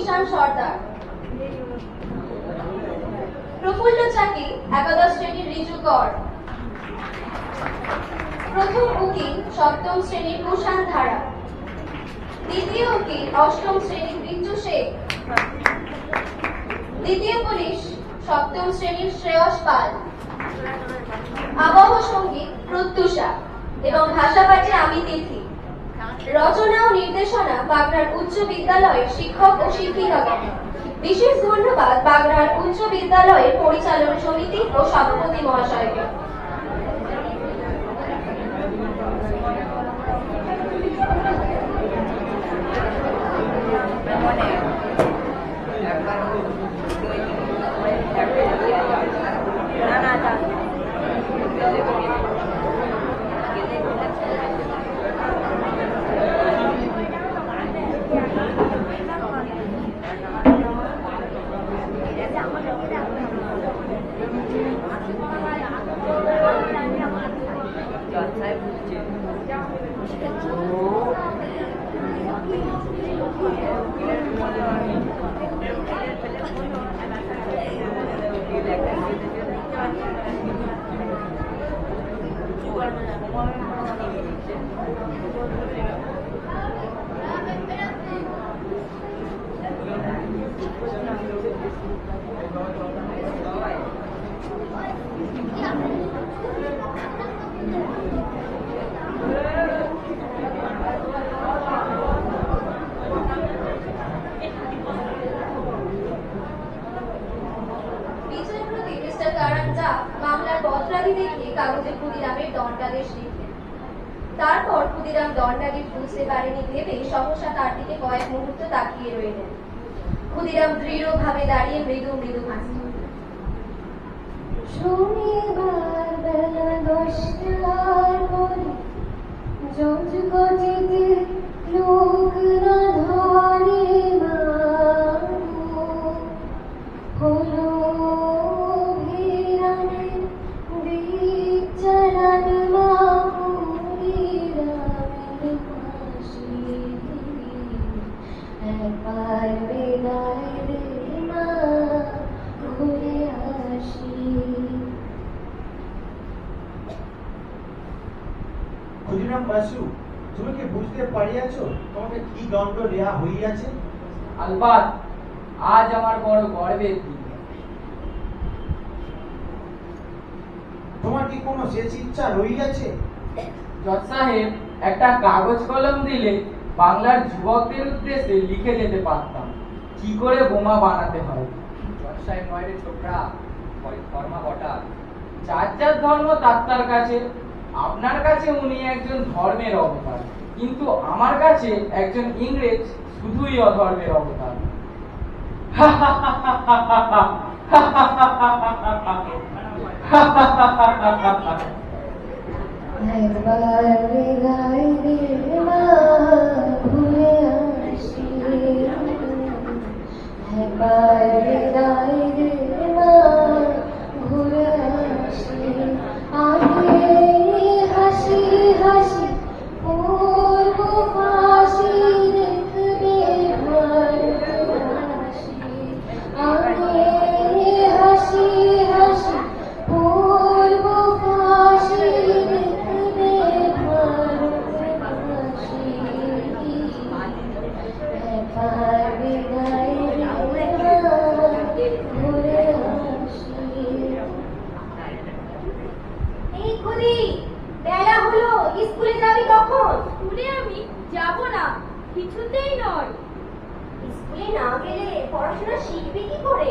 কিষান সর্দার। প্রফুল্ল চাকি, একাদশ শ্রেণির রিজু কর। প্রথম উকিল, সপ্তম শ্রেণির কুষাণ ধারা। দ্বিতীয় উকিল, অষ্টম শ্রেণির বিঞ্জু শেখ। দ্বিতীয় পুলিশ, সপ্তম শ্রেণির শ্রেয়স পাল। আবহ সংগীত, প্রত্যুষা। এবং ভাষাপাঠে আমি তিথি। রচনা ও নির্দেশনা বাগড়ার উচ্চ বিদ্যালয়ের শিক্ষক ও শিক্ষিকাগণ। বিশেষ ধন্যবাদ বাগড়ার উচ্চ বিদ্যালয়ের পরিচালন সমিতি ও সভাপতি মহাশয়কে। যা মামলার বদরাদি দেখিয়ে কাগজে ক্ষুদিরামের দণ্ডাদেশ লিখলেন। তারপর ক্ষুদিরাম দণ্ডাদেশ বুঝতে পারেনি ভেবে সহসা তার দিকে কয়েক মুহূর্ত তাকিয়ে রইলেন। ক্ষুদিরাম দৃঢ়ভাবে দাঁড়িয়ে মৃদু মৃদু হাসলেন। শনিবার বেলা দশটার পরে জজ গজিতে লোক না ক্ষুদিরাম বাসু তুমি কি বুঝতে পারিয়াছ তোমাকে কি দণ্ড দেয়া হইয়াছে? আলবাত আজ আমার বড় গর্বের দিন। তোমার কি কোনো শেষ ইচ্ছা রইয়াছে? জজ সাহেব একটা কাগজ কলম দিলে বাংলার যুবকদের উদ্দেশ্যে লিখে যেতে পারতাম। কি করে বোমা বানাতে হয়? জজ সাহেব নয় রে ছোকরা কর্মা বটা। যার যার ধর্ম তার তার কাছে। আপনার কাছে উনি একজন ধর্মের অবতার, কিন্তু আমার কাছে একজন ইংরেজ শুধুই অধর্মের অবতার। দে আসি একবার যাব না কিছুতেই নয়। স্কুলে না গেলে পড়াশোনা শিখবে কি করে?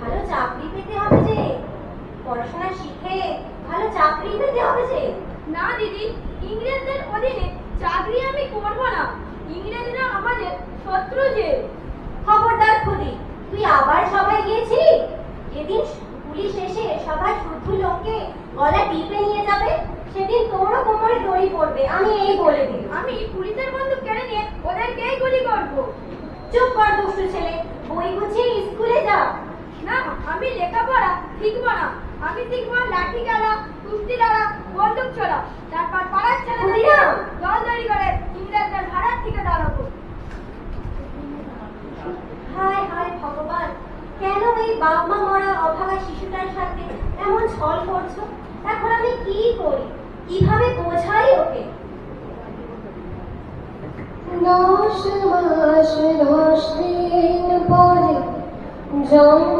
ভালো চাকরি পেতে হবে যে। পড়াশোনা শিখে ভালো চাকরি পেতে হবে যে। না দিদি ইংরেজদের অধীনে চাকরি আমি করব না। ইংরেজরা আমাদের শত্রু যে। খবরদার খুদি তুই আবার সবাই গিয়েছিলি? যেদিন পুলিশ এসে সবার শুদ্ধ লোককে গলা টিপে নিয়ে যাবে? সেদিন তোরও কোমরে দড়ি পড়বে আমি এই বলে দিই আমি পুলিশের বন্দুক কেড়ে নিয়ে ওদেরকেই গুলি করব। চুপ কর দুষ্টু ছেলে বই গুছিয়ে স্কুলে যা। না আমি লেখাপড়া শিখব না। আমি শিখব লাঠি খেলা কুস্তি লড়া বন্দুক ছোড়া তারপর পাড়ার ক্ষুদিরাম! দল দড়ি করে ইংরেজদের ভাড়ার থেকে দাঁড়াবো। হায় ওই বাবা মরা অভাগা শিশুটার সাথে এমন ছল করছ? এখন আমি কি করি? কীভাবে বোঝাই ওকে? দশ মাস দশ দিন পরে জন্ম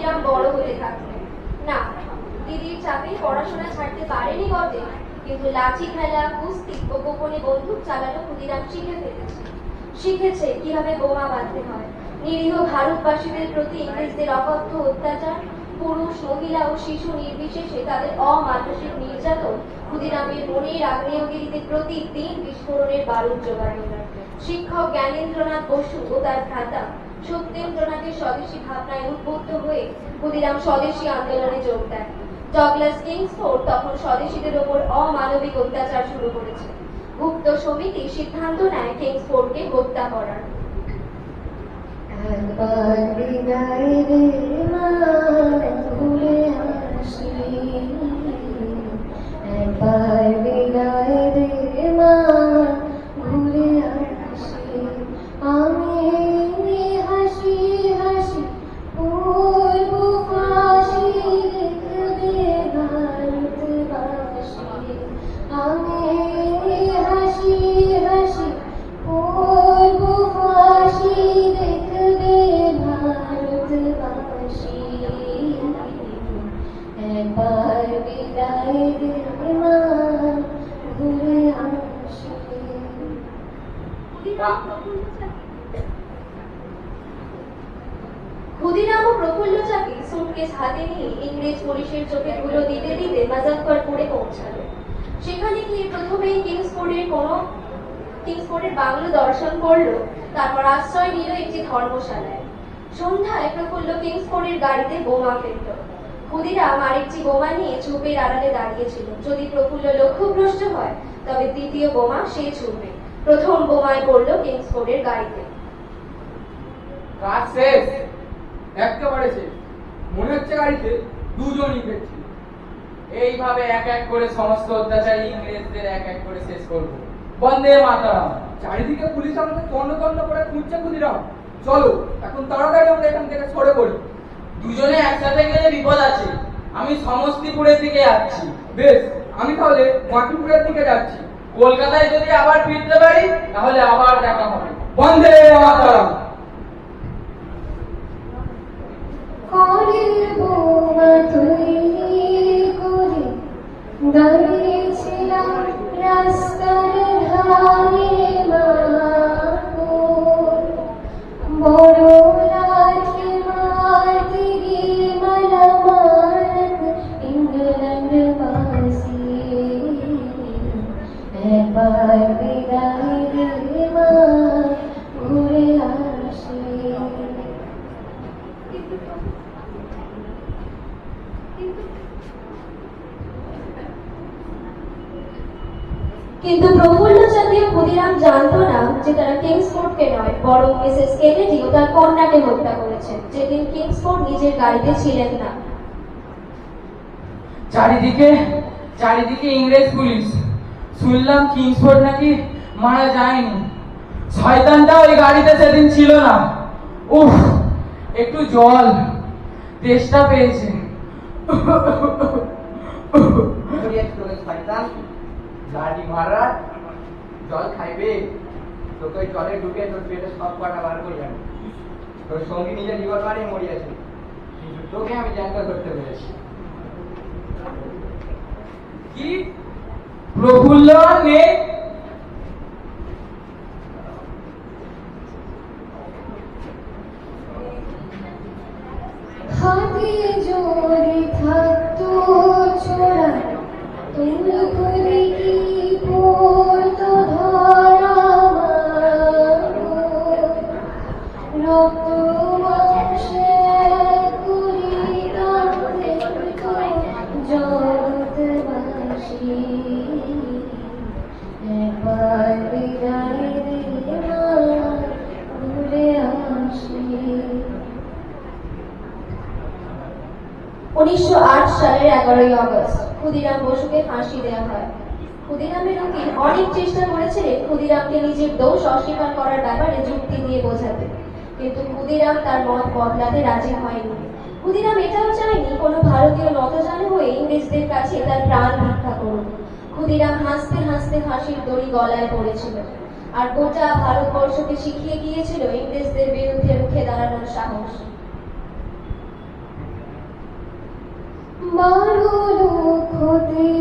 ক্ষুদিরাম বড় হতে থাকলেন। না, দিদির চাপে পড়াশোনা ছাড়তে পারেনি বটে, কিন্তু লাঠি খেলা, কুস্তি ও গোপনে বন্দুক চালানো ক্ষুদিরাম শিখে ফেলেছে। শিখেছে কীভাবে বোমা বাঁধতে হয়। নিরীহ ভারতবাসীদের প্রতি ইংরেজদের অকথ্য অত্যাচার, পুরুষ, মহিলা ও শিশু নির্বিশেষে তাদের অমানসিক নির্যাতন ক্ষুদিরামের মনের আগ্নেয়গিরিতে প্রতিদিন বিস্ফোরণের বারুদ জোগাড় শিক্ষক জ্ঞানেন্দ্রনাথ বসু ও তার ভ্রাতা সত্যেন্দ্রনাথের স্বদেশী ভাবনায় উদ্বুদ্ধ হয়ে ক্ষুদিরাম স্বদেশী আন্দোলনে যোগ দেন। ডগলাস কিংসফোর্ড তখন স্বদেশীদের ওপর অমানবিক অত্যাচার শুরু করেছে। গুপ্ত সমিতি সিদ্ধান্ত নেয় কিংসফোর্ডকে হত্যা করার। ক্ষুদিরাম প্রফুল্ল চাকি। সুটকেস হাতে নিয়ে ইংরেজ পুলিশের চোখে ধুলো দিতে দিতে মাজাফরপুরে পৌঁছালো। সেখানে গিয়ে প্রথমেই কিংসফোর্ডের কোনো কিংসফোর্ডের বাংলো দর্শন করল, তারপর আশ্রয় নিল একটি ধর্মশালায়। সন্ধ্যায় প্রফুল্ল কিংসফোর্ডের গাড়িতে বোমা ফেলল। ক্ষুদিরাম আরেকটি বোমা নিয়ে চুপের আড়ালে দাঁড়িয়েছিল যদি প্রফুল্ল লক্ষ্যভ্রষ্ট হয়, তবে দ্বিতীয় বোমা সে ছুড়বে। প্রথম বোমায় পড়ল কিংসফোর্ডের গাড়িতে। কাজ শেষ, একেবারে শেষ। মনে হচ্ছে গাড়িতে দুজন ইংরেজ ছিল এইভাবে এক এক করে সমস্ত অত্যাচারী ইংরেজদের এক এক করে শেষ করব। বন্দে মাতারাম। চারিদিকে পুলিশ আমাদের তন্ন তন্ন করে খুঁজছে ক্ষুদিরাম চলো এখন তাড়াতাড়ি আমরা এখান থেকে সরে পড়ি। দুজনে একসাথে গেলে বিপদ আছে। আমি সমস্তিপুরের দিকে যাচ্ছি। বেশ আমি তাহলে মাটিপুরের দিকে যাচ্ছি। কলকাতায় যদি আবার ফিরতে পারি তাহলে আবার দেখা হবে। বন্দে মাতারাম। কলের বরং মিসেস কেনেডি ও তার কন্যাকে হত্যা করেছে যেদিন কিংসফোর্ড নিজের গাড়িতে ছিলেন না। চারিদিকে চারিদিকে ইংরেজ পুলিশ। শুনলাম কিংসফোর্ড নাকি মারা যায়নি। শয়তানটা ওই গাড়িতে সেদিন ছিল না। উফ একটু জল তেষ্টা পেয়েছে। শয়তান। লাঠি মারার জল খাইবে। তোকে ওই জলে ঢুকে তোর পেটে সব কটা বার করে যাবে তোর সঙ্গী নিজের রিভলভারে মরিয়াছে কিন্তু তোকে আমি জ্যান্ত করতে পেরেছি কি প্রফুল্ল নেই হাতে জোরে উনিশশো আট সালের এগারোই আগস্ট ক্ষুদিরাম বসুকে ফাঁসি দেওয়া হয়। ক্ষুদিরামের উকিল অনেক চেষ্টা করেছিলেন ক্ষুদিরামকে নিজের দোষ অস্বীকার করার ব্যাপারে যুক্তি দিয়ে বোঝাতে। কিন্তু ক্ষুদিরাম তার মত বদলাতে রাজি হয়নি। ক্ষুদিরাম এটাও চায়নি, কোনো ভারতীয় নতজানু হয়ে ইংরেজদের কাছে তার প্রাণ ভিক্ষা করুন ক্ষুদিরাম হাসতে হাসতে ফাঁসির দড়ি গলায় পড়েছিল। আর গোটা ভারতবর্ষকে শিখিয়ে গিয়েছিল ইংরেজদের বিরুদ্ধে রুখে দাঁড়ানোর সাহস। বারো হতে।